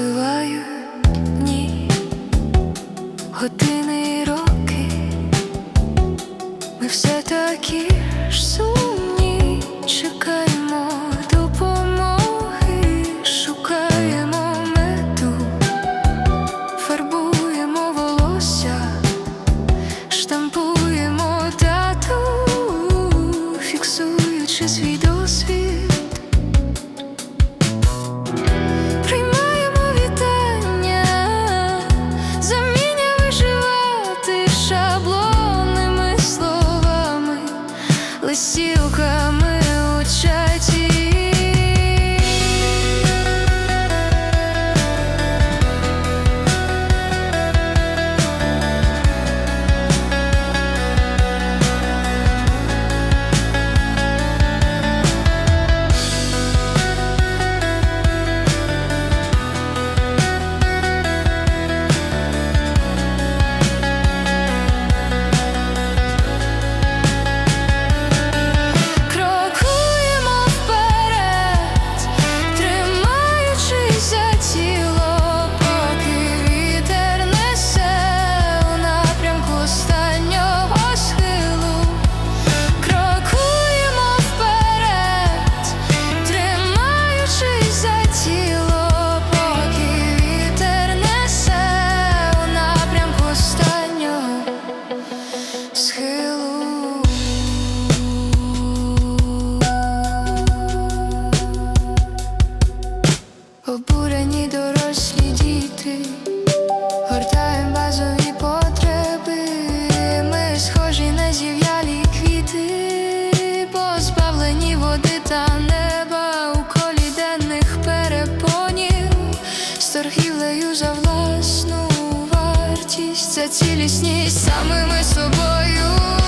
Спливаю дні, години і роки, ми все такі ж сумні, чекаємо допомоги, шукаємо мету, фарбуємо волосся, штампуємо. води та неба у колі денних перепонів, з торгівлею за власну вартість, за цілісність самими собою.